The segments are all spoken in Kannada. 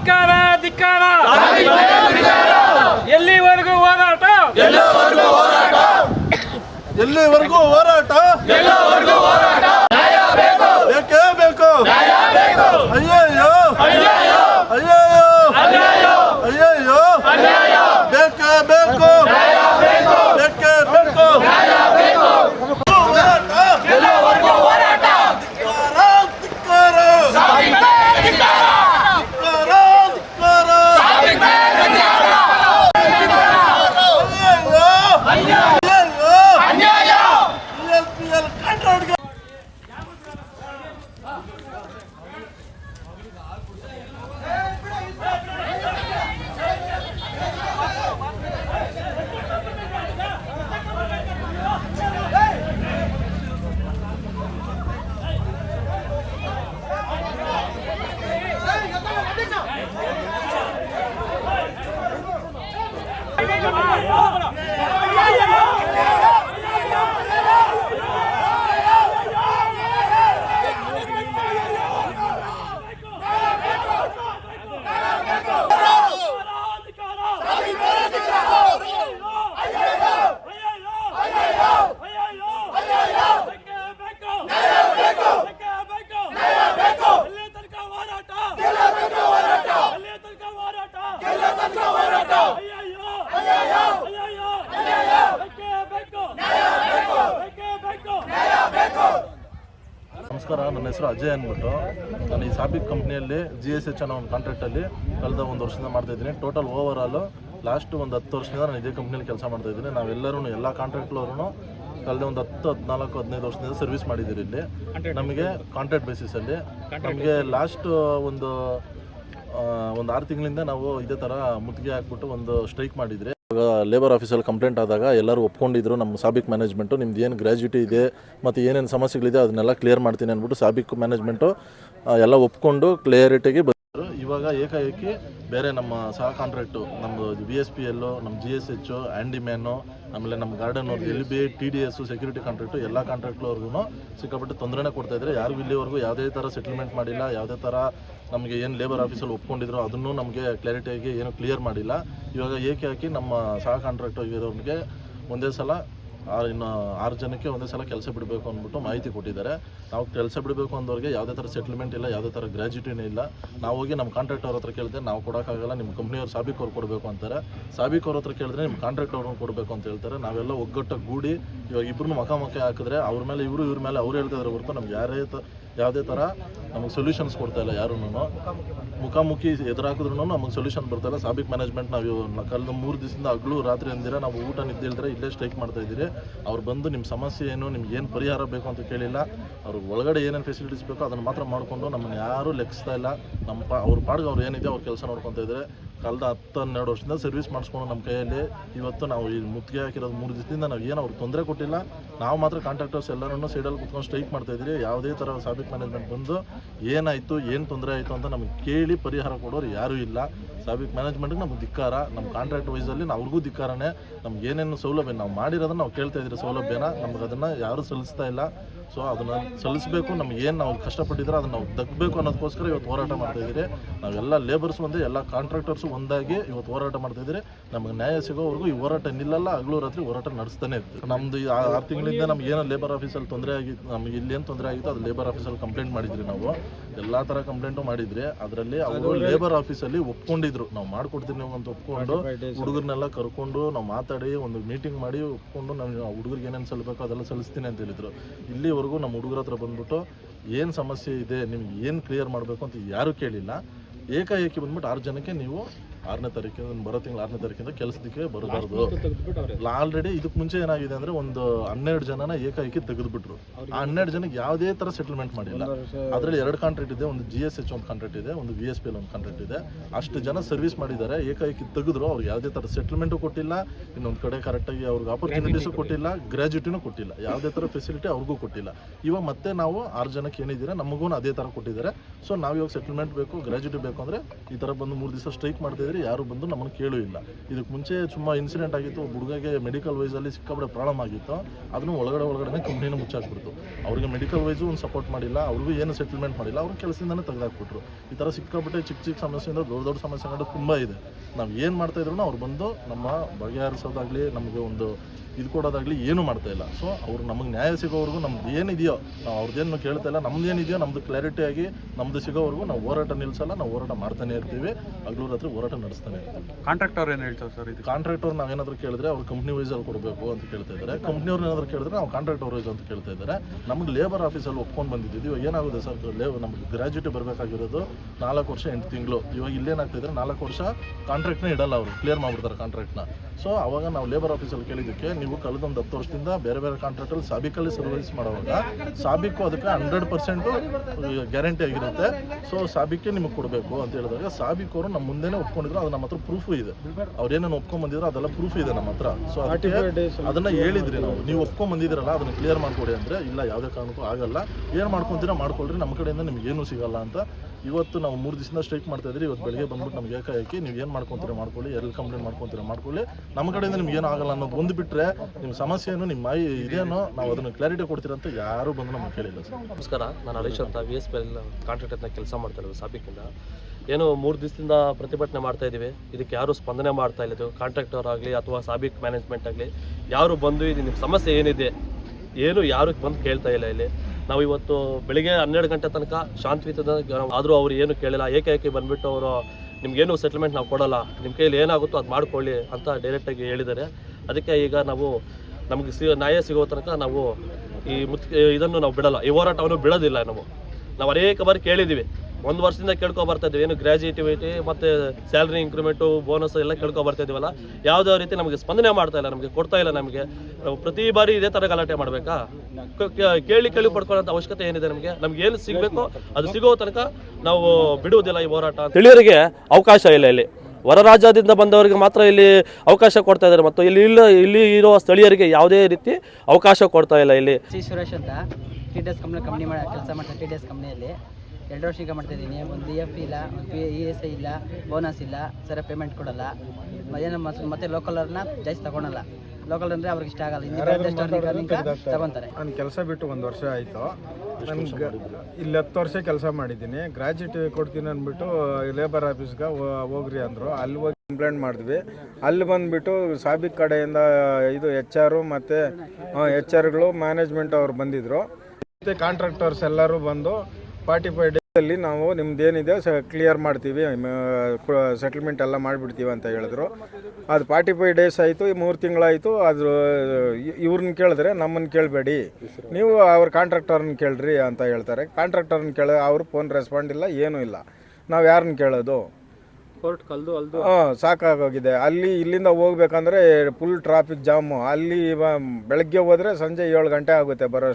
ಧಿಕ್ಕಾರ ಧಿಕ್ಕಾರ ಎಲ್ಲಿವರೆಗೂ ಹೋರಾಟ? ಎಲ್ಲಿವರೆಗೂ ಹೋರಾಟ? ஐயா ನಮಸ್ಕಾರ ನನ್ನ ಹೆಸರು ಅಜಯ್ ಅಂದ್ಬಿಟ್ಟು ನಾನು ಈ ಸಾಬಿಕ್ ಕಂಪ್ನಿಯಲ್ಲಿ ಜಿ ಎಸ್ ಎಚ್ ಅನ್ನೋ ಒಂದು ಕಾಂಟ್ರಾಕ್ಟಲ್ಲಿ ಕಳೆದ ಒಂದು ವರ್ಷದಿಂದ ಮಾಡ್ತಾ ಇದ್ದೀನಿ. ಟೋಟಲ್ ಓವರ್ ಆಲ್ ಲಾಸ್ಟ್ ಒಂದು ಹತ್ತು ವರ್ಷದಿಂದ ನಾನು ಇದೇ ಕಂಪ್ನಿಯಲ್ಲಿ ಕೆಲಸ ಮಾಡ್ತಾ ಇದ್ದೀನಿ. ನಾವೆಲ್ಲರೂ ಎಲ್ಲ ಕಾಂಟ್ರಾಕ್ಟ್ಲವ್ರು ಕಳೆದ ಒಂದು ಹತ್ತು ಹದಿನಾಲ್ಕು ಹದಿನೈದು ವರ್ಷದಿಂದ ಸರ್ವಿಸ್ ಮಾಡಿದ್ದೀರಿ ಇಲ್ಲಿ. ನಮಗೆ ಕಾಂಟ್ರಾಕ್ಟ್ ಬೇಸಿಸಲ್ಲಿ ನಮಗೆ ಲಾಸ್ಟ್ ಒಂದು ಒಂದು ಆರು ತಿಂಗಳಿಂದ ನಾವು ಇದೇ ಥರ ಮುತ್ತಿಗೆ ಹಾಕ್ಬಿಟ್ಟು ಒಂದು ಸ್ಟ್ರೈಕ್ ಮಾಡಿದ್ರಿ ಲೇಬರ್ ಆಫೀಸಲ್ಲಿ ಕಂಪ್ಲೇಂಟ್ ಆದಾಗ ಎಲ್ಲರೂ ಒಪ್ಕೊಂಡಿದ್ರು, ನಮ್ಮ ಸಾಬಿಕ್ ಮ್ಯಾನೇಜ್ಮೆಂಟು ನಿಮ್ದು ಏನು ಗ್ರ್ಯಾಜುಯಿಟಿ ಇದೆ ಮತ್ತು ಏನೇನು ಸಮಸ್ಯೆಗಳಿದೆ ಅದನ್ನೆಲ್ಲ ಕ್ಲಿಯರ್ ಮಾಡ್ತೀನಿ ಅಂದ್ಬಿಟ್ಟು ಸಾಬಿಕ್ ಮ್ಯಾನೇಜ್ಮೆಂಟು ಎಲ್ಲ ಒಪ್ಕೊಂಡು ಕ್ಲಿಯರಿಟಿಗೆ ಬಂದರು. ಇವಾಗ ಏಕಾಏಕಿ ಬೇರೆ ನಮ್ಮ ಸಹ ಕಾಂಟ್ರಾಕ್ಟು ನಮ್ಮದು ಬಿ ಎಸ್ ಪಿ ಎಲ್ಲು ನಮ್ಮ ಜಿ ಎಸ್ ಎಚ್ಚು ಆ್ಯಂಡಿಮ್ಯಾನು ಆಮೇಲೆ ನಮ್ಮ ಗಾರ್ಡನ್ ಅವ್ರಿಗೆ L B T D S security contract ಎಲ್ಲ ಕಾಂಟ್ರಾಕ್ಟ್ಲವ್ರಿಗೂ ಸಿಕ್ಕಾಪಟ್ಟೆ ತೊಂದರೆನೇ ಕೊಡ್ತಾ ಇದ್ದಾರೆ ಯಾರು ಇಲ್ಲಿವರೆಗೂ ಯಾವುದೇ ಥರ ಸೆಟಲ್ಮೆಂಟ್ ಮಾಡಿಲ್ಲ, ಯಾವುದೇ ಥರ ನಮಗೆ ಏನು ಲೇಬರ್ ಆಫೀಸಲ್ಲಿ ಒಪ್ಕೊಂಡಿದ್ರು ಅದನ್ನು ನಮಗೆ ಕ್ಲಾರಿಟಿಯಾಗಿ ಏನು ಕ್ಲಿಯರ್ ಮಾಡಿಲ್ಲ. ಇವಾಗ ಏಕೆ ಹಾಕಿ ನಮ್ಮ ಸಹ ಕಾಂಟ್ರಾಕ್ಟ್ ಇರೋರಿಗೆ ಒಂದೇ ಸಲ ಆರು ಇನ್ನು ಆರು ಜನಕ್ಕೆ ಒಂದೇ ಸಲ ಕೆಲಸ ಬಿಡಬೇಕು ಅಂದ್ಬಿಟ್ಟು ಮಾಹಿತಿ ಕೊಟ್ಟಿದ್ದಾರೆ. ನಾವು ಕೆಲಸ ಬಿಡಬೇಕು ಅಂದವ್ರಿಗೆ ಯಾವುದೇ ಥರ ಸೆಟ್ಲ್ಮೆಂಟ್ ಇಲ್ಲ, ಯಾವುದೇ ಥರ ಗ್ರ್ಯಾಜುಟಿನೇ ಇಲ್ಲ. ನಾವು ಹೋಗಿ ನಮ್ಮ ಕಾಂಟ್ರಾಕ್ಟ್ ಅವ್ರ ಹತ್ರ ಕೇಳಿದ್ರೆ ನಾವು ಕೊಡೋಕ್ಕಾಗಲ್ಲ, ನಿಮ್ಮ ಕಂಪ್ನಿಯವ್ರು ಸಾಬಿಕ್ ಅವ್ರು ಕೊಡಬೇಕು ಅಂತಾರೆ. ಸಾಬಿಕ್ ಅವ್ರ ಹತ್ರ ಕೇಳಿದ್ರೆ ನಿಮ್ಮ ಕಾಂಟ್ರಾಕ್ಟ್ ಅವ್ರನ್ನ ಕೊಡಬೇಕು ಅಂತ ಹೇಳ್ತಾರೆ. ನಾವೆಲ್ಲ ಒಗ್ಗಟ್ಟಾಗಿ ಗೂಡಿ ಇವಾಗ ಇಬ್ಬರು ಮುಖಾಮುಖಿ ಮುಖ ಹಾಕಿದ್ರೆ ಅವ್ರ ಮೇಲೆ ಇವರು ಇವ್ರ ಮೇಲೆ ಅವ್ರು ಹೇಳ್ತಿದ್ರೆ ಹೊರತು ನಮ್ಗೆ ಯಾರೇ ಯಾವುದೇ ಥರ ನಮಗೆ ಸೊಲ್ಯೂಷನ್ಸ್ ಕೊಡ್ತಾ ಇಲ್ಲ ಯಾರೂ ಮುಖಾಮುಖಿ ಎದುರಾಕಿದ್ರು ನಮಗೆ ಸೊಲ್ಯೂಷನ್ ಬರ್ತಾ ಇಲ್ಲ. ಸಾಬಿಕ್ ಮ್ಯಾನೇಜ್ಮೆಂಟ್ ನಾವು ಕಳೆದ ಮೂರು ದಿವಸದಿಂದ ಹಗಲು ರಾತ್ರಿ ಅಂದಿರ ನಾವು ಊಟ ನಿದ್ದಿಲ್ದ್ರೆ ಇಲ್ಲೇ ಸ್ಟ್ರೈಕ್ ಮಾಡ್ತಾ ಇದ್ದೀರಿ. ಅವ್ರು ಬಂದು ನಿಮ್ಮ ಸಮಸ್ಯೆ ಏನು, ನಿಮ್ಗೆ ಏನು ಪರಿಹಾರ ಬೇಕು ಅಂತ ಕೇಳಿಲ್ಲ. ಅವ್ರ ಒಳಗಡೆ ಏನೇನು ಫೆಸಿಲಿಟೀಸ್ ಬೇಕೋ ಅದನ್ನು ಮಾತ್ರ ಮಾಡಿಕೊಂಡು ನಮ್ಮನ್ನು ಯಾರೂ ಲೆಕ್ಕಿಸ್ತಾ ಇಲ್ಲ. ನಮ್ಮ ಪಾ ಅವ್ರ ಪಾಡ್ಗೆ ಅವ್ರು ಏನಿದೆ ಅವ್ರು ಕೆಲಸ ನೋಡ್ಕೊತಾ ಇದ್ದಾರೆ ಕಳೆದ ಹತ್ತು ಹನ್ನೆರಡು ವರ್ಷದಿಂದ ಸರ್ವಿಸ್ ಮಾಡಿಸ್ಕೊಂಡು ನಮ್ಮ ಕೈಯಲ್ಲಿ ಇವತ್ತು ನಾವು ಈ ಮುತ್ತಿಗೆ ಹಾಕಿರೋದು ಮೂರು ದಿವಸದಿಂದ ನಾವು ಏನು ಅವ್ರಿಗೆ ತೊಂದರೆ ಕೊಟ್ಟಿಲ್ಲ. ನಾವು ಮಾತ್ರ ಕಾಂಟ್ರಾಕ್ಟರ್ಸ್ ಎಲ್ಲರನ್ನೂ ಸೈಡಲ್ಲಿ ಕುತ್ಕೊಂಡು ಸ್ಟ್ರೈಕ್ ಮಾಡ್ತಾ ಇದ್ದೀರಿ. ಯಾವುದೇ ಥರ ಸಾಬಿಕ್ ಮ್ಯಾನೇಜ್ಮೆಂಟ್ ಬಂದು ಏನಾಯಿತು ಏನು ತೊಂದರೆ ಆಯಿತು ಅಂತ ನಮಗೆ ಕೇಳಿ ಪರಿಹಾರ ಕೊಡೋರು ಯಾರೂ ಇಲ್ಲ. ಸಾಬಿಕ್ ಮ್ಯಾನೇಜ್ಮೆಂಟ್ಗೆ ನಮ್ಗೆ ಧಿಕ್ಕಾರ ನಮ್ಮ ಕಾಂಟ್ರಾಕ್ಟ್ ವೈಸಲ್ಲಿ ನಾವು ಅವ್ರಿಗೂ ಧಿಕ್ಕಾರನೇ. ನಮ್ಗೆ ಏನೇನು ಸೌಲಭ್ಯ ನಾವು ಮಾಡಿರೋದನ್ನ ನಾವು ಕೇಳ್ತಾ ಇದ್ದೀರಿ ಸೌಲಭ್ಯನ, ನಮ್ಗೆ ಅದನ್ನು ಯಾರೂ ಸಲ್ಲಿಸ್ತಾ ಇಲ್ಲ. ಸೊ ಅದನ್ನು ಸಲ್ಲಿಸಬೇಕು, ನಮ್ಗೆ ಏನು ನಾವು ಕಷ್ಟಪಟ್ಟಿದ್ರೆ ಅದನ್ನು ನಾವು ದಕ್ಕಬೇಕು ಅನ್ನೋದಕ್ಕೋಸ್ಕರ ಇವತ್ತು ಹೋರಾಟ ಮಾಡ್ತಾ ಇದ್ದೀರಿ. ನಾವೆಲ್ಲ ಲೇಬರ್ಸ್ ಒಂದೇ, ಎಲ್ಲ ಕಾಂಟ್ರಾಕ್ಟರ್ಸು ಒಂದಾಗಿ ಇವತ್ತು ಹೋರಾಟ ಮಾಡ್ತಾ ಇದ್ದೀರಿ. ನಮಗೆ ನ್ಯಾಯ ಸಿಗೋವರೆಗೂ ಈ ಹೋರಾಟ ನಿಲ್ಲಲ್ಲ, ಹಗಲು ರಾತ್ರಿ ಹೋರಾಟ ನಡೆಸ್ತಾನೆ ಇತ್ತು ನಮ್ದು ಆರು ತಿಂಗಳಿಂದ ನಮ್ಗೆ ಏನೋ ಲೇಬರ್ ಆಫೀಸಲ್ಲಿ ತೊಂದರೆ ಆಗಿತ್ತು ನಮಗೆ ಇಲ್ಲೇನು ತೊಂದರೆ ಆಗಿತ್ತು ಅದು ಲೇಬರ್ ಆಫೀಸಲ್ಲಿ ಕಂಪ್ಲೇಂಟ್ ಮಾಡಿದ್ರಿ ನಾವು. ಎಲ್ಲ ಥರ ಕಂಪ್ಲೇಂಟು ಮಾಡಿದ್ರಿ. ಅದರಲ್ಲಿ ಅವರು ಲೇಬರ್ ಆಫೀಸಲ್ಲಿ ಒಪ್ಕೊಂಡಿದ್ರು ನಾವು ಮಾಡ್ಕೊಡ್ತೀವಿ ಅಂತ ಒಪ್ಕೊಂಡು ಹುಡುಗರನ್ನೆಲ್ಲ ಕರ್ಕೊಂಡು ನಾವು ಮಾತಾಡಿ ಒಂದು ಮೀಟಿಂಗ್ ಮಾಡಿ ಒಪ್ಕೊಂಡು ನಾವು ಹುಡುಗರಿಗೆ ಏನೇನು ಸಲ್ಲಬೇಕು ಅದೆಲ್ಲ ಸಲ್ಲಿಸ್ತೀನಿ ಅಂತ ಹೇಳಿದ್ರು. ಇಲ್ಲಿವರೆಗೂ ನಮ್ಮ ಹುಡುಗರ ಹತ್ರ ಬಂದ್ಬಿಟ್ಟು ಏನು ಸಮಸ್ಯೆ ಇದೆ ನಿಮ್ಗೆ ಏನು ಕ್ಲಿಯರ್ ಮಾಡಬೇಕು ಅಂತ ಯಾರೂ ಕೇಳಿಲ್ಲ. ಏಕಾಏಕಿ ಬಂದ್ಬಿಟ್ಟು ಆರು ಜನಕ್ಕೆ ನೀವು ಆರನೇ ತಾರೀಕಿಂದ ಬರೋ ತಿಂಗಳ ಆರನೇ ತಾರೀಕಿಂದ ಕೆಲಸದಕ್ಕೆ ಬರಬಾರ್ದು. ಆಲ್ರೆಡಿ ಇದಕ್ಕೆ ಮುಂಚೆ ಏನಾಗಿದೆ ಅಂದ್ರೆ ಒಂದು ಹನ್ನೆರಡು ಜನನ ಏಕಾಏಕಿ ತೆಗೆದುಬಿಟ್ರು. ಆ ಹನ್ನೆರಡು ಜನಕ್ಕೆ ಯಾವುದೇ ತರ ಸೆಟಲ್ಮೆಂಟ್ ಮಾಡಿಲ್ಲ. ಅದರಲ್ಲಿ ಎರಡು ಕಾಂಟ್ರಾಕ್ಟ್ ಇದೆ ಒಂದು ಜಿ ಎಸ್ ಎಚ್ ಒಂದು ಕಾಂಟ್ರಾಕ್ಟ್ ಇದೆ ಒಂದು ವಿ ಎಸ್ ಪಿ ಒಂದು ಕಾಂಟ್ರಾಕ್ಟ್ ಇದೆ. ಅಷ್ಟು ಜನ ಸರ್ವಿಸ್ ಮಾಡಿದ್ದಾರೆ ಏಕಾಏಕಿ ತೆಗೆದ್ರು ಅವ್ರಿಗೆ ಯಾವುದೇ ತರ ಸೆಟಲ್ಮೆಂಟು ಕೊಟ್ಟಿಲ್ಲ ಇನ್ನೊಂದು ಕಡೆ ಕರೆಕ್ಟಾಗಿ ಅವ್ರಿಗೆ ಆಪರ್ಚುನಿಟೀಸು ಕೊಟ್ಟಿಲ್ಲ ಗ್ರಾಜ್ಯುಟಿನೂ ಕೊಟ್ಟಿಲ್ಲ. ಯಾವುದೇ ತರ ಫೆಸಿಲಿಟಿ ಅವ್ರಿಗೂ ಕೊಟ್ಟಿಲ್ಲ. ಇವಾಗ ಮತ್ತೆ ನಾವು ಆರು ಜನಕ್ಕೆ ಏನಿದ್ದೀರಾ ನಮಗೂ ಅದೇ ಥರ ಕೊಟ್ಟಿದ್ದಾರೆ. ಸೊ ನಾವು ಇವಾಗ ಸೆಟಲ್ಮೆಂಟ್ ಬೇಕು ಗ್ರಾಜ್ಯುಟಿ ಬೇಕು ಅಂದರೆ ಈ ಥರ ಬಂದು ಮೂರು ದಿವಸ ಸ್ಟ್ರೈಕ್ ಮಾಡ್ತಾ ಇದ್ರೆ ಯಾರು ಬಂದು ನಮ್ಮನ್ನು ಕೇಳೂ ಇಲ್ಲ. ಇದಕ್ಕೆ ಮುಂಚೆ ಸುಮ್ಮ ಇನ್ಸಿಡೆಂಟ್ ಆಗಿತ್ತು, ಹುಡುಗಗೆ ಮೆಡಿಕಲ್ ವೈಸಲ್ಲಿ ಸಿಕ್ಕಾಪಟ್ಟೆ ಪ್ರಾಬ್ಲಮ್ ಆಗಿತ್ತು. ಅದನ್ನು ಒಳಗಡೆ ಒಳಗಡೆ ಕಂಪ್ನಿನ ಮುಚ್ಚಾಕ್ಬಿಡ್ತು. ಅವ್ರಿಗೆ ಮೆಡಿಕಲ್ ವೈಸು ಒಂದು ಸಪೋರ್ಟ್ ಮಾಡಿಲ್ಲ, ಅವ್ರಿಗೂ ಏನು ಸೆಟಲ್ಮೆಂಟ್ ಮಾಡಿಲ್ಲ, ಅವ್ರ ಕೆಲಸದಿಂದನೇ ತೆಗೆದಾಕ್ಬಿಟ್ರು. ಈ ಥರ ಸಿಕ್ಕಾಪಟ್ಟೆ ಚಿಕ್ಕ ಚಿಕ್ಕ ಸಮಸ್ಯೆಯಿಂದ, ದೊಡ್ಡ ದೊಡ್ಡ ಸಮಸ್ಯೆಗಳು ತುಂಬ ಇದೆ. ನಾವು ಏನು ಮಾಡ್ತಾ ಇದ್ರು ಅವ್ರು ಬಂದು ನಮ್ಮ ಬಗೆಹರಿಸೋದಾಗಲಿ, ನಮಗೆ ಒಂದು ಇದು ಕೊಡೋದಾಗಲಿ ಏನೂ ಮಾಡ್ತಾ ಇಲ್ಲ. ಸೊ ಅವ್ರು ನಮಗೆ ನ್ಯಾಯ ಸಿಗೋವರೆಗೂ ನಮ್ದು ಏನಿದೆಯೋ, ನಾವು ಅವ್ರದ್ದೇನು ಕೇಳ್ತಾ ಇಲ್ಲ. ನಮ್ದು ಏನಿದೆಯೋ, ನಮ್ದು ಕ್ಲಾರಿಟಿ ಆಗಿ ನಮ್ದು ಸಿಗೋವರೆಗೂ ನಾವು ಹೋರಾಟ ನಿಲ್ಲಿಸಲ್ಲ ನಾವು ಹೋರಾಟ ಮಾಡ್ತಾನೆ ಇರ್ತೀವಿ. ಅಗ್ಲೂರ ಹತ್ರ ಹೋರಾಟ ನಡೆಸ್ತಾನೆ ಇರ್ತೀವಿ ಕಾಂಟ್ರಾಕ್ಟರ್ ಏನು ಹೇಳ್ತಾರೆ ಸರ್ ಇದು ಕಾಂಟ್ರಾಕ್ಟರ್ ನಾವೇನಾದರೂ ಕೇಳಿದ್ರೆ ಅವ್ರು ಕಂಪ್ನಿ ವೈಸಲ್ಲಿ ಕೊಡಬೇಕು ಅಂತ ಕೇಳ್ತಾ ಇದ್ದಾರೆ. ಕಂಪ್ನಿಯವ್ರು ಏನಾದ್ರು ಕೇಳಿದ್ರೆ ನಾವು ಕಾಂಟ್ರಾಕ್ಟರ್ ವೈಸ್ ಅಂತ ಕೇಳ್ತಾ ಇದ್ದಾರೆ. ನಮ್ಗೆ ಲೇಬರ್ ಆಫೀಸಲ್ಲಿ ಒಪ್ಕೊಂಡು ಬಂದಿದ್ದೀವಿ. ಇವಾಗ ಏನಾಗುತ್ತೆ ಸರ್ ಲೇಬರ್ ನಮ್ಗೆ ಗ್ರಾಜ್ಯುಟಿ ಬರಬೇಕಾಗಿರೋದು ನಾಲ್ಕು ವರ್ಷ ಎಂಟು ತಿಂಗಳು. ಇವಾಗ ಇಲ್ಲೇನಾಗ್ತಿದ್ರೆ ನಾಲ್ಕು ವರ್ಷ ಕಾಂಟ್ರಾಕ್ಟ್ನೇ ಇಡಲ್ಲ ಅವರು. ಕ್ಲಿಯರ್ ಮಾಡ್ಬಿಡ್ತಾರೆ ಕಾಂಟ್ರಾಕ್ಟ್ನ ಸೊ ಅವಾಗ ನಾವು ಲೇಬರ್ ಆಫೀಸಲ್ಲಿ ಕೇಳಿದ್ದಕ್ಕೆ ನೀವು ಕಳೆದ ಒಂದು ಹತ್ತು ವರ್ಷದಿಂದ ಬೇರೆ ಬೇರೆ ಕಾಂಟ್ರಾಕ್ಟಲ್ಲಿ ಸಾಬಿಕಲ್ಲಿ ಸರ್ವಿಸ್ ಮಾಡೋವಾಗ ಸಾಬಿಕ್ಕು ಅದಕ್ಕೆ ಹಂಡ್ರೆಡ್ ಪರ್ಸೆಂಟು ಗ್ಯಾರಂಟಿ ಆಗಿರುತ್ತೆ. ಸೊ ಸಾಬಿಕೆ ನಿಮಗೆ ಕೊಡಬೇಕು ಅಂತ ಹೇಳಿದಾಗ ಸಾಬಿಕ್ ಅವರು ನಮ್ಮ ಮುಂದೆನೇ ಒಪ್ಕೊಂಡಿದ್ರು ಅದು ನಮ್ಮ ಹತ್ರ ಪ್ರೂಫು ಇದೆ. ಅವ್ರು ಏನೇನು ಒಪ್ಕೊಂಡ್ ಬಂದಿದ್ರು ಅದೆಲ್ಲ ಪ್ರೂಫ್ ಇದೆ ನಮ್ಮ ಹತ್ರ. ಸೊ ಅದಕ್ಕೆ ಅದನ್ನ ಹೇಳಿದ್ರಿ ನಾವು. ನೀವು ಒಪ್ಕೊಂಡ್ ಬಂದಿದ್ದೀರಲ್ಲ ಅದನ್ನ ಕ್ಲಿಯರ್ ಮಾಡ್ಕೊಡಿ ಅಂದ್ರೆ ಇಲ್ಲ ಯಾವುದೇ ಕಾರಣಕ್ಕೂ ಆಗಲ್ಲ. ಏನು ಮಾಡ್ಕೊಂತೀರಾ ಮಾಡ್ಕೊಳ್ರಿ ನಮ್ಮ ಕಡೆಯಿಂದ ನಿಮ್ಗೆ ಏನು ಸಿಗಲ್ಲ ಅಂತ ಇವತ್ತು ನಾವು ಮೂರು ದಿವಸದಿಂದ ಸ್ಟ್ರೈಕ್ ಮಾಡ್ತಾ ಇದ್ರಿ ಇವತ್ತು ಬೆಳಗ್ಗೆ ಬಂದ್ಬಿಟ್ಟು ನಮ್ಗೆ ಏಕಾಏಕಿ ನೀವು ಏನು ಮಾಡ್ಕೊಂತೀರಾ ಮಾಡ್ಕೊಳ್ಳಿ ಎಲ್ಲಿ ಕಂಪ್ಲೇಂಟ್ ಮಾಡ್ಕೊಂತೀರಾ ಮಾಡ್ಕೊಳ್ಳಿ. ನಮ್ಮ ಕಡೆಯಿಂದ ನಿಮ್ಗೆ ಏನೂ ಆಗಲ್ಲ ಅನ್ನೋದು ಒಂದು ಬಿಟ್ಟರೆ ನಿಮ್ಮ ಸಮಸ್ಯೆಯನ್ನು ನಿಮ್ಮ ಮಾಯಿ ಇದೇನೋ ನಾವು ಅದನ್ನು ಕ್ಲಾರಿಟಿ ಕೊಡ್ತೀರಂತ ಯಾರೂ ಬಂದು ನಮ್ಗೆ ಕೇಳಿಲ್ಲ ಸರ್. ನಮಸ್ಕಾರ, ನಾನು ಹರೀಶ್ ಅಂತ ವಿ ಎಸ್ ಪಿ ಎಲ್ ಕಾಂಟ್ರಾಕ್ಟರ್ನ ಕೆಲಸ ಮಾಡ್ತಾ ಇರೋದು ಸಾಬಿಕಿಂದ ಏನು ಮೂರು ದಿವಸದಿಂದ ಪ್ರತಿಭಟನೆ ಮಾಡ್ತಾ ಇದ್ದೀವಿ. ಇದಕ್ಕೆ ಯಾರು ಸ್ಪಂದನೆ ಮಾಡ್ತಾ ಇಲ್ಲ. ಕಾಂಟ್ರಾಕ್ಟರ್ ಆಗಲಿ ಅಥವಾ ಸಾಬಿಕ್ ಮ್ಯಾನೇಜ್ಮೆಂಟ್ ಆಗಲಿ, ಯಾರು ಬಂದು ಇದು ನಿಮ್ಮ ಸಮಸ್ಯೆ ಏನಿದೆ ಏನು ಯಾರು ಬಂದು ಕೇಳ್ತಾ ಇಲ್ಲ ಇಲ್ಲಿ. ನಾವು ಇವತ್ತು ಬೆಳಿಗ್ಗೆ ಹನ್ನೆರಡು ಗಂಟೆ ತನಕ ಶಾಂತಿಯುತದ ಆದರೂ ಅವರು ಏನು ಕೇಳಿಲ್ಲ. ಏಕಾಏಕಿ ಬಂದ್ಬಿಟ್ಟು ಅವರು, ನಿಮ್ಗೇನು ಸೆಟಲ್ಮೆಂಟ್ ನಾವು ಕೊಡಲ್ಲ. ನಿಮ್ಮ ಕೈಯಲ್ಲಿ ಏನಾಗುತ್ತೋ ಅದು ಮಾಡ್ಕೊಳ್ಳಿ ಅಂತ ಡೈರೆಕ್ಟಾಗಿ ಹೇಳಿದ್ದಾರೆ. ಅದಕ್ಕೆ ಈಗ ನಾವು ನಮಗೆ ಸಿ ನ್ಯಾಯ ಸಿಗೋ ತನಕ ನಾವು ಈ ಮುತ್ ಇದನ್ನು ನಾವು ಬಿಡಲ್ಲ. ಈ ಹೋರಾಟವನ್ನು ಬಿಡೋದಿಲ್ಲ ನಾವು. ನಾವು ಅನೇಕ ಬಾರಿ ಕೇಳಿದ್ದೀವಿ. ಒಂದು ವರ್ಷದಿಂದ ಕೇಳ್ಕೊ ಬರ್ತಾ ಇದ್ದೀವಿ. ಏನು ಗ್ರ್ಯಾಜುಯೇಟಿವಿಟಿ ಮತ್ತು ಸ್ಯಾಲ್ರಿ ಇನ್ಕ್ರಿಮೆಂಟು ಬೋನಸ್ ಎಲ್ಲ ಕೇಳ್ಕೊ ಬರ್ತಾ ಇದೀವಲ್ಲ ಯಾವುದೇ ರೀತಿ ನಮಗೆ ಸ್ಪಂದನೆ ಮಾಡ್ತಾ ಇಲ್ಲ ನಮಗೆ ಕೊಡ್ತಾ ಇಲ್ಲ ನಮಗೆ. ನಾವು ಪ್ರತಿ ಬಾರಿ ಇದೇ ತರ ಗಲಾಟೆ ಮಾಡಬೇಕಾ? ಕೇಳಿ ಕೇಳಿ ಪಡ್ಕೊಳ್ಳೋಂಥ ಅವಶ್ಯಕತೆ ಏನಿದೆ ನಮಗೆ? ನಮ್ಗೆ ಏನು ಸಿಗಬೇಕು ಅದು ಸಿಗೋ ತನಕ ನಾವು ಬಿಡುವುದಿಲ್ಲ ಈ ಹೋರಾಟ ತಿಳಿಯರಿಗೆ ಅವಕಾಶ ಇಲ್ಲ ಇಲ್ಲಿ. ಹೊರ ರಾಜ್ಯದಿಂದ ಬಂದವರಿಗೆ ಮಾತ್ರ ಇಲ್ಲಿ ಅವಕಾಶ ಕೊಡ್ತಾ ಇದ್ದಾರೆ. ಮತ್ತು ಇಲ್ಲಿ ಇಲ್ಲ ಇಲ್ಲಿ ಇರುವ ಸ್ಥಳೀಯರಿಗೆ ಯಾವುದೇ ರೀತಿ ಅವಕಾಶ ಕೊಡ್ತಾ ಇಲ್ಲ ಇಲ್ಲಿ. ಸಿ ಸುರೇಶ್ ಅಂತ T D S company company ಮಾಡಿ ಕೆಲಸ ಮಾಡ್ತಾರೆ ಟಿ ಡಿ ಎಸ್ ಕಂಪ್ನಿಯಲ್ಲಿ ಎರಡು ವರ್ಷ ಈಗ ಮಾಡ್ತಾ ಇದ್ದೀನಿ ಒಂದು ಇ ಎಫ್ ಇಲ್ಲ ಒಂದು ಪಿ ಇ ಎಸ್ ಐ ಇಲ್ಲ ಬೋನಸ್ ಇಲ್ಲ ಸರಿಯಾಗಿ ಪೇಮೆಂಟ್ ಕೊಡಲ್ಲ. ಏನು ಮತ್ತೆ ಲೋಕಲರ್ನ ಜಾಸ್ತಿ ತಗೊಳಲ್ಲ. ಲೋಕಲ್ ಅಂದರೆ ಅವ್ರಿಗೆ ಇಷ್ಟ ಆಗಲ್ಲ. ಹಿಂದಿ ತಗೊತಾರೆ. ನಾನು ಕೆಲಸ ಬಿಟ್ಟು ಒಂದು ವರ್ಷ ಆಯಿತು. ನನ್ಗೆ ಇಲ್ಲಿ ಹತ್ತು ವರ್ಷ ಕೆಲಸ ಮಾಡಿದ್ದೀನಿ. ಗ್ರಾಜ್ಯುಟಿ ಕೊಡ್ತೀನಿ ಅಂದ್ಬಿಟ್ಟು ಲೇಬರ್ ಆಫೀಸ್ಗೆ ಹೋಗ್ರಿ ಅಂದರು. ಅಲ್ಲಿ ಹೋಗಿ ಕಂಪ್ಲೇಂಟ್ ಮಾಡಿದ್ವಿ. ಅಲ್ಲಿ ಬಂದುಬಿಟ್ಟು ಸಾಬಿಕ್ ಕಡೆಯಿಂದ ಇದು ಎಚ್ ಆರು ಮತ್ತು ಎಚ್ ಆರ್ಗಳು ಮ್ಯಾನೇಜ್ಮೆಂಟ್ ಅವ್ರು ಬಂದಿದ್ದರು ಮತ್ತು ಕಾಂಟ್ರಾಕ್ಟರ್ಸ್ ಎಲ್ಲರೂ ಬಂದು ಫಾರ್ಟಿ ಫೈವ್ ಡೇಸಲ್ಲಿ ನಾವು ನಿಮ್ದೇನಿದೆ ಕ್ಲಿಯರ್ ಮಾಡ್ತೀವಿ ಸೆಟಲ್ಮೆಂಟ್ ಎಲ್ಲ ಮಾಡಿಬಿಡ್ತೀವಿ ಅಂತ ಹೇಳಿದ್ರು. ಅದು ಫಾರ್ಟಿ ಫೈವ್ ಡೇಸ್ ಆಯಿತು ಮೂರು ತಿಂಗಳಾಯಿತು ಅದು ಇವ್ರನ್ನ ಕೇಳಿದ್ರೆ ನಮ್ಮನ್ನು ಕೇಳಬೇಡಿ. ನೀವು ಅವ್ರ ಕಾಂಟ್ರಾಕ್ಟರ್ನ ಕೇಳ್ರಿ ಅಂತ ಹೇಳ್ತಾರೆ. ಕಾಂಟ್ರಾಕ್ಟರ್ನ ಕೇಳ ಅವರು ಫೋನ್ ರೆಸ್ಪಾಂಡ್ ಇಲ್ಲ ಏನೂ ಇಲ್ಲ. ನಾವು ಯಾರನ್ನ ಕೇಳೋದು? ಕೋರ್ಟ್ ಕಲ್ದು ಅಲ್ದು. ಹಾಂ ಸಾಕಾಗೋಗಿದೆ. ಅಲ್ಲಿ ಇಲ್ಲಿಂದ ಹೋಗ್ಬೇಕಂದ್ರೆ ಫುಲ್ ಟ್ರಾಫಿಕ್ ಜಾಮು ಅಲ್ಲಿ ಬೆಳಗ್ಗೆ ಹೋದರೆ ಸಂಜೆ ಏಳು ಗಂಟೆ ಆಗುತ್ತೆ ಬರೋ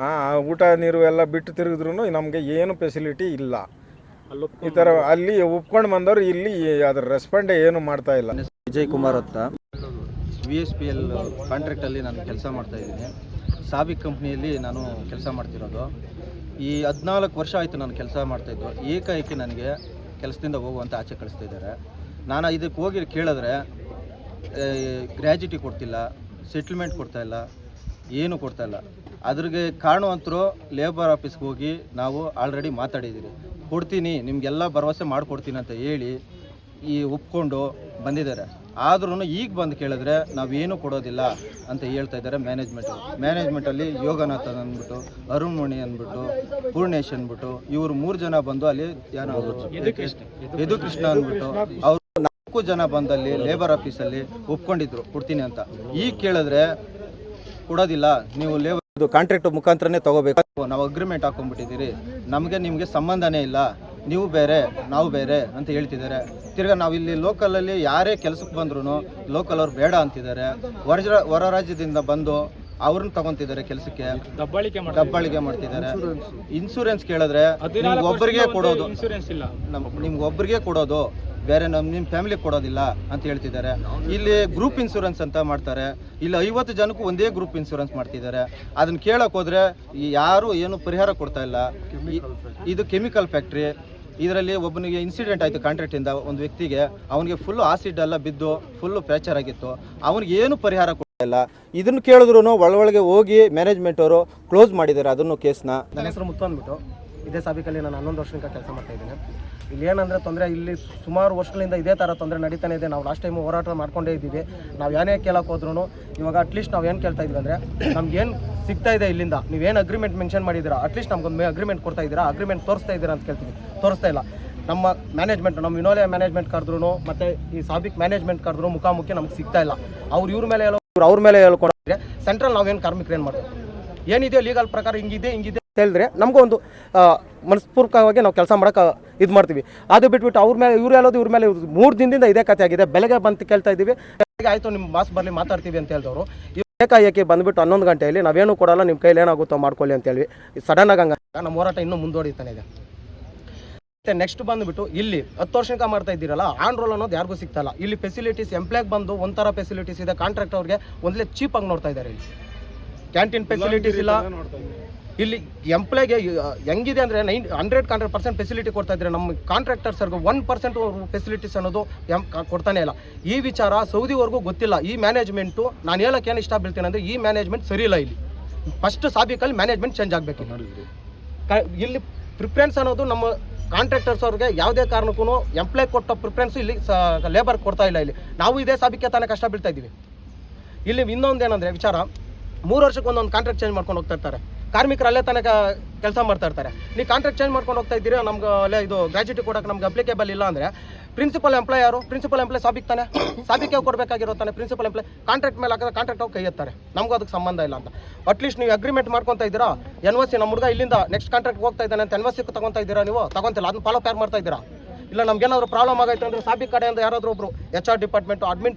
ಹಾಂ ಊಟ ನೀರು ಎಲ್ಲ ಬಿಟ್ಟು ತಿರುಗಿದ್ರು ನಮಗೆ ಏನು ಫೆಸಿಲಿಟಿ ಇಲ್ಲ. ಈ ಥರ ಅಲ್ಲಿ ಒಪ್ಕೊಂಡು ಬಂದವರು ಇಲ್ಲಿ ಅದ್ರ ರೆಸ್ಪಾಂಡ್ ಏನು ಮಾಡ್ತಾ ಇಲ್ಲ. ವಿಜಯ್ ಕುಮಾರ್ ಅಂತ ವಿ ಎಸ್ ಪಿ ಎಲ್ ಕಾಂಟ್ರಾಕ್ಟಲ್ಲಿ ನಾನು ಕೆಲಸ ಮಾಡ್ತಾ ಇದ್ದೀನಿ. ಸಾಬಿಕ್ ಕಂಪ್ನಿಯಲ್ಲಿ ನಾನು ಕೆಲಸ ಮಾಡ್ತಿರೋದು. ಈ ಹದಿನಾಲ್ಕು ವರ್ಷ ಆಯಿತು ನಾನು ಕೆಲಸ ಮಾಡ್ತಾಯಿದ್ದು ಏಕಾಏಕಿ ನನಗೆ ಕೆಲಸದಿಂದ ಹೋಗುವಂತ ಆಚೆ ಕಳಿಸ್ತಿದ್ದಾರೆ ನಾನು ಇದಕ್ಕೆ ಹೋಗಿ ಕೇಳಿದ್ರೆ ಗ್ರ್ಯಾಜುಟಿ ಕೊಡ್ತಿಲ್ಲ ಸೆಟ್ಲ್ಮೆಂಟ್ ಕೊಡ್ತಾಯಿಲ್ಲ ಏನು ಕೊಡ್ತಾ ಇಲ್ಲ. ಅದ್ರಿಗೆ ಕಾರಣವಂತರು ಲೇಬರ್ ಆಫೀಸ್ಗೆ ಹೋಗಿ ನಾವು ಆಲ್ರೆಡಿ ಮಾತಾಡಿದ್ದೀವಿ ಕೊಡ್ತೀನಿ ನಿಮಗೆಲ್ಲ ಭರವಸೆ ಮಾಡಿಕೊಡ್ತೀನಿ ಅಂತ ಹೇಳಿ ಈ ಒಪ್ಕೊಂಡು ಬಂದಿದ್ದಾರೆ. ಆದ್ರೂ ಈಗ ಬಂದು ಕೇಳಿದ್ರೆ ನಾವೇನು ಕೊಡೋದಿಲ್ಲ ಅಂತ ಹೇಳ್ತಾ ಇದ್ದಾರೆ ಮ್ಯಾನೇಜ್ಮೆಂಟ್ ಮ್ಯಾನೇಜ್ಮೆಂಟಲ್ಲಿ ಯೋಗನಾಥ್ ಅಂದ್ಬಿಟ್ಟು ಅರುಣ್ ಮಣಿ ಅಂದ್ಬಿಟ್ಟು ಪೂರ್ಣೇಶ್ ಅಂದ್ಬಿಟ್ಟು ಇವರು ಮೂರು ಜನ ಬಂದು ಅಲ್ಲಿ ಏನೋ ಯದು ಕೃಷ್ಣ ಅಂದ್ಬಿಟ್ಟು ಅವರು ನಾಲ್ಕು ಜನ ಬಂದಲ್ಲಿ ಲೇಬರ್ ಆಫೀಸಲ್ಲಿ ಒಪ್ಕೊಂಡಿದ್ರು ಕೊಡ್ತೀನಿ ಅಂತ. ಈಗ ಕೇಳಿದ್ರೆ ಕೊಡೋದಿಲ್ಲ ನೀವು ಲೇಬರ್ ಇದು ಕಾಂಟ್ರಾಕ್ಟ್ ಮುಖಾಂತರನೇ ತಗೋಬೇಕು. ನಾವು ಅಗ್ರಿಮೆಂಟ್ ಹಾಕೊಂಡ್ಬಿಟ್ಟಿದ್ದೀರಿ. ನಮಗೆ ನಿಮಗೆ ಸಂಬಂಧನೇ ಇಲ್ಲ. ನೀವು ಬೇರೆ ನಾವು ಬೇರೆ ಅಂತ ಹೇಳ್ತಿದ್ದಾರೆ. ತಿರ್ಗಾ ನಾವು ಇಲ್ಲಿ ಲೋಕಲಲ್ಲಿ ಯಾರೇ ಕೆಲಸಕ್ಕೆ ಬಂದ್ರೂ ಲೋಕಲ್ ಅವ್ರು ಬೇಡ ಅಂತಿದ್ದಾರೆ. ಹೊರ ಹೊರ ರಾಜ್ಯದಿಂದ ಬಂದು ಅವ್ರನ್ನ ತಗೊಂತಿದ್ದಾರೆ ಕೆಲಸಕ್ಕೆ. ದಬ್ಬಾಳಿಕೆ ದಬ್ಬಾಳಿಕೆ ಮಾಡ್ತಿದ್ದಾರೆ. ಇನ್ಸೂರೆನ್ಸ್ ಕೇಳಿದ್ರೆ ನಿಮ್ಗೆ ಒಬ್ಬರಿಗೆ ಕೊಡೋದು. ಇನ್ಸೂರೆನ್ಸ್ ಇಲ್ಲ. ನಮ್ ನಿಮ್ಗೆ ಒಬ್ಬರಿಗೆ ಕೊಡೋದು. ಬೇರೆ ನಮ್ಮ ನಿಮ್ಮ ಫ್ಯಾಮಿಲಿ ಕೊಡೋದಿಲ್ಲ ಅಂತ ಹೇಳ್ತಿದ್ದಾರೆ. ಇಲ್ಲಿ ಗ್ರೂಪ್ ಇನ್ಸೂರೆನ್ಸ್ ಅಂತ ಮಾಡ್ತಾರೆ. ಇಲ್ಲಿ, ಐವತ್ತು ಜನಕ್ಕೂ ಒಂದೇ ಗ್ರೂಪ್ ಇನ್ಸೂರೆನ್ಸ್ ಮಾಡ್ತಿದ್ದಾರೆ. ಅದನ್ನ ಕೇಳಕ್ ಹೋದ್ರೆ ಯಾರು ಏನು ಪರಿಹಾರ ಕೊಡ್ತಾ ಇಲ್ಲ. ಇದು ಕೆಮಿಕಲ್ ಫ್ಯಾಕ್ಟ್ರಿ ಇದರಲ್ಲಿ ಒಬ್ಬನಿಗೆ ಇನ್ಸಿಡೆಂಟ್ ಆಯಿತು ಕಾಂಟ್ರಾಕ್ಟಿಂದ ಒಂದು ವ್ಯಕ್ತಿಗೆ ಅವನಿಗೆ ಫುಲ್ ಆಸಿಡ್ ಎಲ್ಲ ಬಿದ್ದು ಫುಲ್ಲು ಫ್ರ್ಯಾಕ್ಚರ್ ಆಗಿತ್ತು. ಅವನಿಗೆ ಏನು ಪರಿಹಾರ ಇಲ್ಲ. ಇದನ್ನು ಕೇಳಿದ್ರು ಒಳಗೆ ಹೋಗಿ ಮ್ಯಾನೇಜ್ಮೆಂಟ್ ಅವರು ಕ್ಲೋಸ್ ಮಾಡಿದ್ದಾರೆ ಅದನ್ನು ಕೇಸ್ನ ನನ್ನ ಹೆಸರು ಮುತ್ತು ಅಂದ್ಬಿಟ್ಟು. ಇದೇ ಸಾಬಿಕಲ್ಲಿ ನಾನು ಹನ್ನೊಂದು ವರ್ಷದಿಂದ ಕೆಲಸ ಮಾಡ್ತಾ ಇದ್ದೀನಿ. ಇಲ್ಲಿ ಏನಂದರೆ ತೊಂದರೆ, ಇಲ್ಲಿ ಸುಮಾರು ವರ್ಷಗಳಿಂದ ಇದೇ ಥರ ತೊಂದರೆ ನಡೀತಾನೆ ಇದೆ. ನಾವು ಲಾಸ್ಟ್ ಟೈಮು ಹೋರಾಟ ಮಾಡ್ಕೊಂಡೇ ಇದ್ದೀವಿ. ನಾವು ಏನೇ ಕೇಳಕ್ಕೆ ಹೋದ್ರೂ ಇವಾಗ ಅಟ್ಲೀಸ್ಟ್ ನಾವು ಏನು ಕೇಳ್ತಾ ಇದ್ವಿ ಅಂದರೆ ನಮ್ಗೇನು ಸಿಗ್ತಾ ಇದೆ ಇಲ್ಲಿಂದ ನೀವೇನು ಅಗ್ರಿಮೆಂಟ್ ಮೆನ್ಷನ್ ಮಾಡಿದ್ದೀರಾ ಅಟ್ಲೀಸ್ಟ್ ನಮ್ಗೊಂದು ಅಗ್ರಿಮೆಂಟ್ ಕೊಡ್ತಾ ಇದ್ದೀರಾ ಅಗ್ರಿಮೆಂಟ್ ತೋರಿಸ್ತಾ ಇದ್ದೀರಾ ಅಂತ ಕೇಳ್ತೀವಿ. ತೋರಿಸ್ತಾ ಇಲ್ಲ. ನಮ್ಮ ಮ್ಯಾನೇಜ್ಮೆಂಟ್ ನಮ್ಮ ವಿನೋಲೆ ಮ್ಯಾನೇಜ್ಮೆಂಟ್ ಕರೆದ್ರು ಮತ್ತು ಈ ಸಾಬಿಕ್ ಮ್ಯಾನೇಜ್ಮೆಂಟ್ ಕರೆದ್ರು ಮುಖಾಮುಖಿ ನಮ್ಗೆ ಸಿಗ್ತಾ ಇಲ್ಲ. ಅವ್ರು ಇವ್ರ ಮೇಲೆ ಹೇಳೋ ಅವ್ರ ಮೇಲೆ ಹೇಳ್ಕೊಂಡ್ರೆ ಸೆಂಟ್ರಲ್ ನಾವೇನು ಕಾರ್ಮಿಕರು ಏನು ಮಾಡೋದು ಏನಿದೆಯೋ ಲೀಗಲ್ ಪ್ರಕಾರ ಹಿಂಗಿದೆ ಹಿಂಗಿದೆ. ಹೇಳಿದ್ರೆ ನಮಗೂ ಒಂದು ಮನಸ್ಪೂರ್ವಕವಾಗಿ ನಾವು ಕೆಲಸ ಮಾಡೋಕೆ ಇದು ಮಾಡ್ತೀವಿ. ಅದು ಬಿಟ್ಬಿಟ್ಟು ಅವ್ರ ಮೇಲೆ ಇವ್ರು ಹೇಳೋದು ಇವ್ರ ಮೇಲೆ ಮೂರು ದಿನದಿಂದ ಇದೇ ಕಥೆ ಆಗಿದೆ. ಬೆಳಗ್ಗೆ ಬಂದು ಕೇಳ್ತಾ ಇದ್ದೀವಿ. ಆಯಿತು ನಿಮ್ಮ ಮಾಸ್ ಬರಲಿ ಮಾತಾಡ್ತೀವಿ ಅಂತ ಹೇಳಿದವರು. ಏಕಾಏಕಿ ಬಂದುಬಿಟ್ಟು ಹನ್ನೊಂದು ಗಂಟೆಯಲ್ಲಿ ನಾವೇನು ಕೊಡಲ್ಲ ನಿಮ್ಮ ಕೈಲಿ ಏನಾಗುತ್ತೋ ಮಾಡ್ಕೊಳ್ಳಿ ಅಂತ ಸಡನ್ ಆಗಿ ಹಂಗ ನಮ್ಮ ಹೋರಾಟ ಇನ್ನೂ ಮುಂದುವರಿತಾನೆ ಇದೆ. ಮತ್ತೆ ನೆಕ್ಸ್ಟ್ ಬಂದುಬಿಟ್ಟು ಇಲ್ಲಿ ಹತ್ತು ವರ್ಷಕ್ಕೆ ಮಾಡ್ತಾ ಇದ್ದೀರಲ್ಲ ಆನ್ ರೋಲ್ ಅನ್ನೋದು ಯಾರಿಗೂ ಸಿಗ್ತಲ್ಲ ಇಲ್ಲಿ. ಫೆಸಿಲಿಟೀಸ್ ಎಂಪ್ಲಾಯ್ಗೆ ಬಂದು ಒಂಥರ ಫೆಸಿಲಿಟೀಸ್ ಇದೆ. ಕಾಂಟ್ರಾಕ್ಟ್ ಅವ್ರಿಗೆ ಒಂದಲೇ ಚೀಪಾಗಿ ನೋಡ್ತಾ ಇದ್ದಾರೆ ಇಲ್ಲಿ. ಕ್ಯಾಂಟೀನ್ ಫೆಸಿಲಿಟೀಸ್ ಇಲ್ಲ. ಇಲ್ಲಿ ಎಂಪ್ಲಾಯ್ಗೆ ಹೆಂಗಿದೆ ಅಂದರೆ nine hundred hundred percent facility ಕೊಡ್ತಾ ಇದ್ದಾರೆ ನಮ್ಮ ಕಾಂಟ್ರಾಕ್ಟರ್ಸ್ಗೆ ಒನ್ ಪರ್ಸೆಂಟ್ ಫೆಸಿಲಿಟೀಸ್ ಅನ್ನೋದು ಎಂ ಕೊಡ್ತಾನೆ ಇಲ್ಲ. ಈ ವಿಚಾರ ಸೌದಿವರೆಗೂ ಗೊತ್ತಿಲ್ಲ. ಈ ಮ್ಯಾನೇಜ್ಮೆಂಟು ನಾನು ಹೇಳಕ್ಕೆ ಏನು ಇಷ್ಟ ಬೀಳ್ತೀನಿ ಅಂದರೆ ಈ ಮ್ಯಾನೇಜ್ಮೆಂಟ್ ಸರಿ ಇಲ್ಲ ಇಲ್ಲಿ. ಫಸ್ಟ್ ಸಾಬಿಕಲ್ಲಿ ಮ್ಯಾನೇಜ್ಮೆಂಟ್ ಚೇಂಜ್ ಆಗಬೇಕು ಇಲ್ಲಿ. ಪ್ರಿಫರೆನ್ಸ್ ಅನ್ನೋದು ನಮ್ಮ ಕಾಂಟ್ರಾಕ್ಟರ್ಸ್ ಅವ್ರಿಗೆ ಯಾವುದೇ ಕಾರಣಕ್ಕೂ ಎಂಪ್ಲಾಯ್ ಕೊಟ್ಟ ಪ್ರಿಫರೆನ್ಸ್ ಇಲ್ಲಿ ಲೇಬರ್ ಕೊಡ್ತಾ ಇಲ್ಲ ಇಲ್ಲಿ. ನಾವು ಇದೇ ಸಾಬಿಕೆ ತಾನೇ ಕಷ್ಟ ಬೀಳ್ತಾ ಇದ್ದೀವಿ. ಇಲ್ಲಿ ಇನ್ನೊಂದು ಏನಂದರೆ ವಿಚಾರ ಮೂರು ವರ್ಷಕ್ಕೆ ಒಂದೊಂದು ಕಾಂಟ್ರಾಕ್ಟ್ ಚೇಂಜ್ ಮಾಡ್ಕೊಂಡು ಹೋಗ್ತಾ ಇರ್ತಾರೆ. ಕಾರ್ಮಿಕರು ಅಲ್ಲೇ ತನಕ ಕೆಲಸ ಮಾಡ್ತಾ ಇರ್ತಾರೆ. ನೀವು ಕಾಂಟ್ರಾಕ್ಟ್ ಚೇಂಜ್ ಮಾಡ್ಕೊಂಡು ಹೋಗ್ತಾ ಇದ್ದೀರಾ? ನಮ್ಗೆ ಅಲ್ಲೇ ಇದು ಗ್ರಾಜ್ಯುಟಿ ಕೊಡೋಕೆ ನಮ್ಗೆ ಅಪ್ಲಿಕೇಬಲ್ ಇಲ್ಲ ಅಂದರೆ ಪ್ರಿನ್ಸಿಪಲ್ ಎಂಪ್ಲಾಯ್ ಯಾರು? ಪ್ರಿನ್ಸಿಪಲ್ ಎಂಪ್ಲಾಯ್ ಸಾಬಿಕ್ ತಾನೆ? ಸಾಬಿಕೆ ಕೊಡಬೇಕಾಗಿರೋ ತಾನೆ ಪ್ರಿನ್ಸಿಪಲ್ ಎಂಪ್ಲಾಯ್ ಕಾಂಟ್ರಾಕ್ಟ್ ಮೇಲೆ ಹಾಕಿದ್ರೆ ಕಾಂಟ್ರಾಕ್ಟ್ ಅವ್ರು ಕೈ ಎತ್ತಾರೆ ನಮಗೂ ಅದಕ್ಕೆ ಸಂಬಂಧ ಇಲ್ಲ ಅಂತ. ಅಟ್ಲೀಸ್ಟ್ ನೀವು ಅಗ್ರಿಮೆಂಟ್ ಮಾಡ್ಕೊತಾ ಇದ್ದೀರಾ? ಎನ್ ಸಿ ನಮ್ಮ ಹುಡುಗ ಇಲ್ಲಿಂದ ನೆಕ್ಸ್ಟ್ ಕಾಂಟ್ರಾಕ್ಟ್ ಹೋಗ್ತಾ ಇದ್ದಾನೆ ಅಂತ ಎನ್ ಸಿ ತಗೊತಾ ಇದ್ದೀರಾ ನೀವು? ತಗೊಂತಿಲ್ಲ. ಅದನ್ನ ಫಾಲೋ ಪ್ಯಾರ್ ಮಾಡ್ತಾ ಇದ್ದೀರಾ? ಇಲ್ಲ, ನಮ್ಗೇನಾದ್ರು ಪ್ರಾಬ್ಲಮ್ ಆಗೈತೆ ಅಂದ್ರೆ ಸಾಬಿ ಕಡೆಯಿಂದ ಯಾರಾದರೂ ಒಬ್ರು H R department admin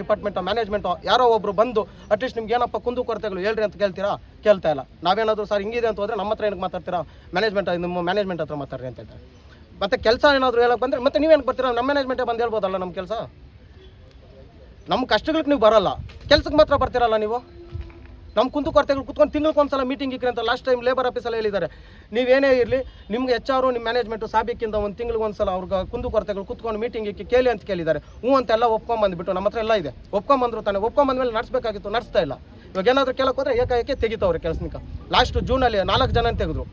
department management ಯಾರೋ ಒಬ್ರು ಬಂದು ಅಟ್ಲೀಸ್ಟ್ ನಿಮ್ಗೆ ಏನಪ್ಪ ಕುಂದು ಕೊರತೆಗಳು ಹೇಳ್ರಿ ಅಂತ ಕೇಳ್ತೀರಾ? ಕೇಳ್ತಾ ಇಲ್ಲ. ನಾವೇನಾದರೂ ಸರ್ ಹಿಂಗಿದೆ ಅಂತ ಹೋದ್ರೆ ನಮ್ಮ ಹತ್ರ ಏನಕ್ಕೆ ಮಾತಾಡ್ತೀರಾ? ಮ್ಯಾನೇಜ್ಮೆಂಟ್ ನಿಮ್ಮ ಮ್ಯಾನೇಜ್ಮೆಂಟ್ ಹತ್ರ ಮಾತಾಡ್ರಿ ಅಂತ ಹೇಳ್ತಾರೆ. ಮತ್ತೆ ಕೆಲಸ ಏನಾದರೂ ಹೇಳಕ್ಕೆ ಬಂದ್ರೆ ಮತ್ತೆ ನೀವೇನು ಬರ್ತೀರಾ? ನಮ್ಮ ಮ್ಯಾನೇಜ್ಮೆಂಟೇ ಬಂದು ಹೇಳ್ಬೋದಲ್ಲ ನಮ್ಮ ಕೆಲಸ? ನಮ್ಮ ಕಷ್ಟಗಳಿಗೆ ನೀವು ಬರಲ್ಲ. ಕೆಲ್ಸಕ್ಕೆ ಮಾತ್ರ ಬರ್ತೀರಲ್ಲ ನೀವು? ನಮ್ಮ ಕುಂದು ಕೊರತೆಗಳು ಕುತ್ಕೊಂಡು ತಿಂಗಳಿಗೊಂದ್ಸಲ ಮೀಟಿಂಗ್ ಇಕ್ಕಿರಿ ಅಂತ ಲಾಸ್ಟ್ ಟೈಮ್ ಲೇಬರ್ ಆಫೀಸಲ್ಲಿ ಹೇಳಿದ್ದಾರೆ. ನೀವೇನೇ ಇರಲಿ ನಿಮ್ಗೆ ಎಚ್ ಆರು ನಿಮ್ಮ ಮ್ಯಾನೇಜ್ಮೆಂಟು ಸಾಬಿಕ್ಕಿಂದ ಒಂದು ತಿಂಗಳಿಗೆ ಒಂದ್ಸಲ ಅವ್ರಿಗೆ ಕುಂದು ಕೊರತೆಗಳು ಕುತ್ಕೊಂಡು ಮೀಟಿಂಗ್ ಇಕ್ಕಿ ಕೇಳಿ ಅಂತ ಕೇಳಿದ್ದಾರೆ. ಹ್ಞೂ ಅಂತೆಲ್ಲ ಒಪ್ಕೊಂಬಂದ್ಬಿಟ್ಟು ನಮ್ಮ ಹತ್ರ ಎಲ್ಲ ಇದೆ. ಒಪ್ಕೊಂಬಂದ್ರು ತಾನೆ ಒಪ್ಕೊಂಬಂದ್ಮೇಲೆ ನಡೆಸಬೇಕಾಗಿತ್ತು ನಡೆಸ್ತಾ ಇಲ್ಲ. ಇವಾಗ ಏನಾದರೂ ಕೇಳಕ್ಕೆ ಹೋದ್ರೆ ಏಕಾಏಕಿ ತೆಗಿತವ್ರೆ ಕೆಲಸನಿಕ. ಲಾಸ್ಟ್ ಜೂನಲ್ಲಿ ನಾಲ್ಕು ಜನ ತೆಗೆದ್ರು.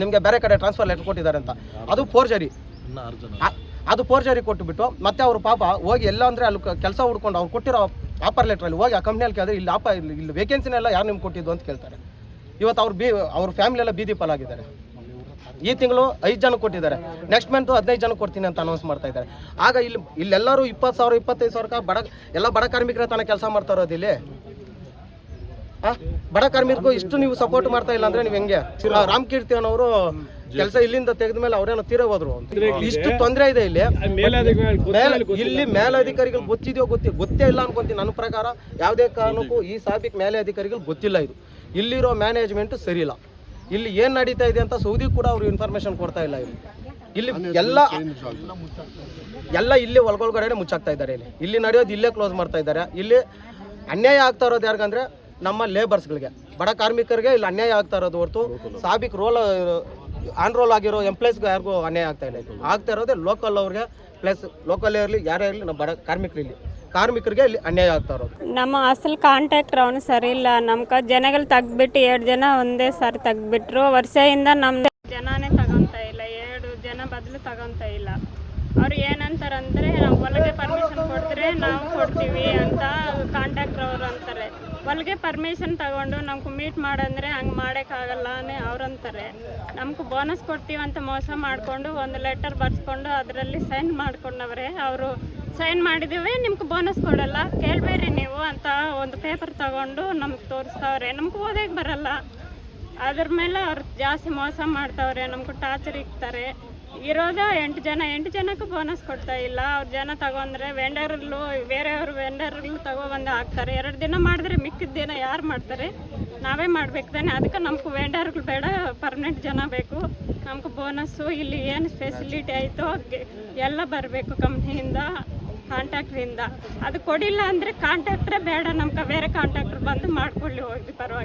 ನಿಮಗೆ ಬೇರೆ ಕಡೆ ಟ್ರಾನ್ಸ್ಫರ್ ಲೆಟರ್ ಕೊಟ್ಟಿದ್ದಾರೆ ಅಂತ. ಅದು ಫೋರ್ಜರಿ ಅದು ಫೋರ್ಜರಿ ಕೊಟ್ಟುಬಿಟ್ಟು ಮತ್ತೆ ಅವರು ಪಾಪ ಹೋಗಿ ಎಲ್ಲ ಅಂದರೆ ಅಲ್ಲಿ ಕೆಲಸ ಹುಡ್ಕೊಂಡು ಅವ್ರು ಕೊಟ್ಟಿರೋ ಆಫರ್ ಲೆಟ್ರಲ್ಲಿ ಹೋಗಿ ಆ ಕಂಪ್ನಿಯಲ್ಲಿ ಕೇಳಿದ್ರೆ ಇಲ್ಲಿ ಆಪ ಇಲ್ಲಿ ಇಲ್ಲಿ ವೇಕೆನ್ಸಿನೆಲ್ಲ ಯಾರು ನಿಮ್ಗೆ ಕೊಟ್ಟಿದ್ದು ಅಂತ ಕೇಳ್ತಾರೆ. ಇವತ್ತು ಅವ್ರು ಬಿ ಅವ್ರ ಫ್ಯಾಮಿಲಿ ಎಲ್ಲ ಬೀದಿ ಪಾಲಾಗಿದ್ದಾರೆ ಈ ತಿಂಗಳು ಐದು ಜನ ಕೊಟ್ಟಿದ್ದಾರೆ. ನೆಕ್ಸ್ಟ್ ಮಂತ್ ಹದಿನೈದು ಜನ ಕೊಡ್ತೀನಿ ಅಂತ ಅನೌನ್ಸ್ ಮಾಡ್ತಾ ಇದ್ದಾರೆ. ಆಗ ಇಲ್ಲಿ ಇಲ್ಲೆಲ್ಲರೂ ಇಪ್ಪತ್ತು ಸಾವಿರ, ಇಪ್ಪತ್ತೈದು ಸಾವಿರಕ್ಕೆ ಬಡ ಎಲ್ಲ ಬಡ ಕಾರ್ಮಿಕರ ತಾನೇ ಕೆಲಸ ಮಾಡ್ತಾ ಇರೋದು ಇಲ್ಲಿ. ಆ? ಬಡ ಕಾರ್ಮಿಕರಿಗೂ ಇಷ್ಟು ನೀವು ಸಪೋರ್ಟ್ ಮಾಡ್ತಾ ಇಲ್ಲ ಅಂದ್ರೆ ನೀವು ಹೆಂಗೆ? ರಾಮ್ ರಾಮಕೀರ್ತಿ ಅನ್ನೋರು ಕೆಲಸ ಇಲ್ಲಿಂದ ತೆಗೆದ ಮೇಲೆ ಅವ್ರೇನೋ ತೀರ ಹೋದ್ರು. ಅಂತ. ಇಷ್ಟು ತೊಂದರೆ ಇದೆ ಇಲ್ಲಿ. ಮೇಲ್- ಇಲ್ಲಿ ಮೇಲಾಧಿಕಾರಿಗಳು ಗೊತ್ತಿದೆಯೋ ಗೊತ್ತಿ ಗೊತ್ತೇ ಇಲ್ಲ ಅನ್ಕೊಂತೀನಿ ನನ್ನ ಪ್ರಕಾರ. ಯಾವುದೇ ಕಾರಣಕ್ಕೂ ಈ ಸಾಬಿಕ್ ಮೇಲೆ ಅಧಿಕಾರಿಗಳು ಗೊತ್ತಿಲ್ಲ ಇದು. ಇಲ್ಲಿರೋ ಮ್ಯಾನೇಜ್ಮೆಂಟ್ ಸರಿ ಇಲ್ಲ. ಇಲ್ಲಿ ಏನ್ ನಡೀತಾ ಇದೆ ಅಂತ ಸೌದಿ ಕೂಡ ಅವ್ರು ಇನ್ಫಾರ್ಮೇಶನ್ ಕೊಡ್ತಾ ಇಲ್ಲ ಇಲ್ಲಿ. ಇಲ್ಲಿ ಎಲ್ಲ ಎಲ್ಲ ಇಲ್ಲಿ ಒಳಗೊಳಗಡೆ ಮುಚ್ಚಾಕ್ತಾ ಇದ್ದಾರೆ ಇಲ್ಲಿ. ಇಲ್ಲಿ ನಡೆಯೋದು ಇಲ್ಲೇ ಕ್ಲೋಸ್ ಮಾಡ್ತಾ ಇದ್ದಾರೆ. ಇಲ್ಲಿ ಅನ್ಯಾಯ ಆಗ್ತಾ ಇರೋದು ಯಾರಿಗಂದ್ರೆ ನಮ್ಮ ಲೇಬರ್ಸ್ಗಳಿಗೆ ಬಡ ಕಾರ್ಮಿಕರಿಗೆ ಇಲ್ಲಿ ಅನ್ಯಾಯ ಆಗ್ತಾ ಇರೋದು ಹೊರತು ಸಾಬಿಕ್ ರೋಲ್ ಆನ್ ರೋಲ್ ಆಗಿರೋ ಎಂಪ್ಲಾಯ್ಸ್ಗೆ ಯಾರಿಗೂ ಅನ್ಯಾಯ ಆಗ್ತಾ ಇಲ್ಲ ಆಗ್ತಾ ಇರೋದೇ ಲೋಕಲ್ ಅವ್ರಿಗೆ ಪ್ಲಸ್ ಲೋಕಲ್ ಇರಲಿ, ಯಾರೇ ಇರಲಿ, ನಮ್ಮ ಬಡ ಕಾರ್ಮಿಕರಿಗೆ ಕಾರ್ಮಿಕರಿಗೆ ಇಲ್ಲಿ ಅನ್ಯಾಯ ಆಗ್ತಾ ಇರೋದು. ನಮ್ಮ ಅಸಲ್ ಕಾಂಟ್ರಾಕ್ಟರ್ ಅವನು ಸರಿ ಇಲ್ಲ. ನಮ್ಗೆ ಜನಗಳು ತೆಗ್ದ್ಬಿಟ್ಟು ಎರಡು ಜನ ಒಂದೇ ಸಾರಿ ತೆಗ್ದ್ಬಿಟ್ರು ವರ್ಷದಿಂದ ನಮ್ದು ಜನನೇ ತಗೊಂತ ಇಲ್ಲ. ಎರಡು ಜನ ಬದಲು ತಗೊಂತ ಇಲ್ಲ. ಅವ್ರು ಏನಂತಾರಂದ್ರೆ, ನಾವು ಹೊಲಗೆ ಪರ್ಮಿಷನ್ ಕೊಡ್ತಾರೆ ನಾವು ಕೊಡ್ತೀವಿ ಅಂತ ಕಾಂಟ್ಯಾಕ್ಟ್ರ್ ಅವರು ಅಂತಾರೆ. ಹೊಲಗೆ ಪರ್ಮಿಷನ್ ತಗೊಂಡು ನಮ್ಗೆ ಮೀಟ್ ಮಾಡಂದ್ರೆ ಹಂಗೆ ಮಾಡೋಕ್ಕಾಗಲ್ಲ ಅವ್ರು ಅಂತಾರೆ. ನಮ್ಗೆ ಬೋನಸ್ ಕೊಡ್ತೀವಿ ಅಂತ ಮೋಸ ಮಾಡಿಕೊಂಡು ಒಂದು ಲೆಟರ್ ಬರ್ಸ್ಕೊಂಡು ಅದರಲ್ಲಿ ಸೈನ್ ಮಾಡ್ಕೊಂಡವ್ರೆ. ಅವರು ಸೈನ್ ಮಾಡಿದ್ದೀವಿ ನಿಮ್ಗೆ ಬೋನಸ್ ಕೊಡಲ್ಲ ಕೇಳಬೇಡಿ ನೀವು ಅಂತ ಒಂದು ಪೇಪರ್ ತಗೊಂಡು ನಮ್ಗೆ ತೋರಿಸ್ತಾವ್ರೆ. ನಮ್ಗೆ ಓದಕ್ಕೆ ಬರಲ್ಲ. ಅದ್ರ ಮೇಲೆ ಅವ್ರು ಜಾಸ್ತಿ ಮೋಸ ಮಾಡ್ತಾವ್ರೆ, ನಮ್ಗೆ ಟಾರ್ಚರ್ ಇಕ್ತಾರೆ. ಇರೋದ ಎಂಟು ಜನ, ಎಂಟು ಜನಕ್ಕೂ ಬೋನಸ್ ಕೊಡ್ತಾ ಇಲ್ಲ. ಅವ್ರ ಜನ ತಗೊಂಡ್ರೆ ವೆಂಡರ್ಲು ಬೇರೆಯವ್ರ ವೆಂಡರ್ಲು ತಗೊಬಂದು ಹಾಕ್ತಾರೆ. ಎರಡು ದಿನ ಮಾಡಿದ್ರೆ ಮಿಕ್ಕಿದ ದಿನ ಯಾರು ಮಾಡ್ತಾರೆ? ನಾವೇ ಮಾಡ್ಬೇಕು ತಾನೆ. ಅದಕ್ಕೆ ನಮ್ಗೆ ವೆಂಡರ್ಗಳು ಬೇಡ ಪರ್ಮನೆಂಟ್ ಜನ ಬೇಕು. ನಮ್ಗೆ ಬೋನಸ್ಸು ಇಲ್ಲಿ ಏನು ಫೆಸಿಲಿಟಿ ಆಯಿತು ಎಲ್ಲ ಬರಬೇಕು ಕಂಪ್ನಿಯಿಂದ ಕಾಂಟ್ಯಾಕ್ಟ್ರಿಂದ ಅದು ಕೊಡಿಲ್ಲ ಅಂದರೆ ಕಾಂಟ್ಯಾಕ್ಟ್ರೇ ಬೇಡ ನಮ್ಗೆ. ಬೇರೆ ಕಾಂಟ್ಯಾಕ್ಟ್ರ್ ಬಂದು ಮಾಡ್ಕೊಳ್ಳಿ ಹೋಗಿ ಪರವಾಗಿ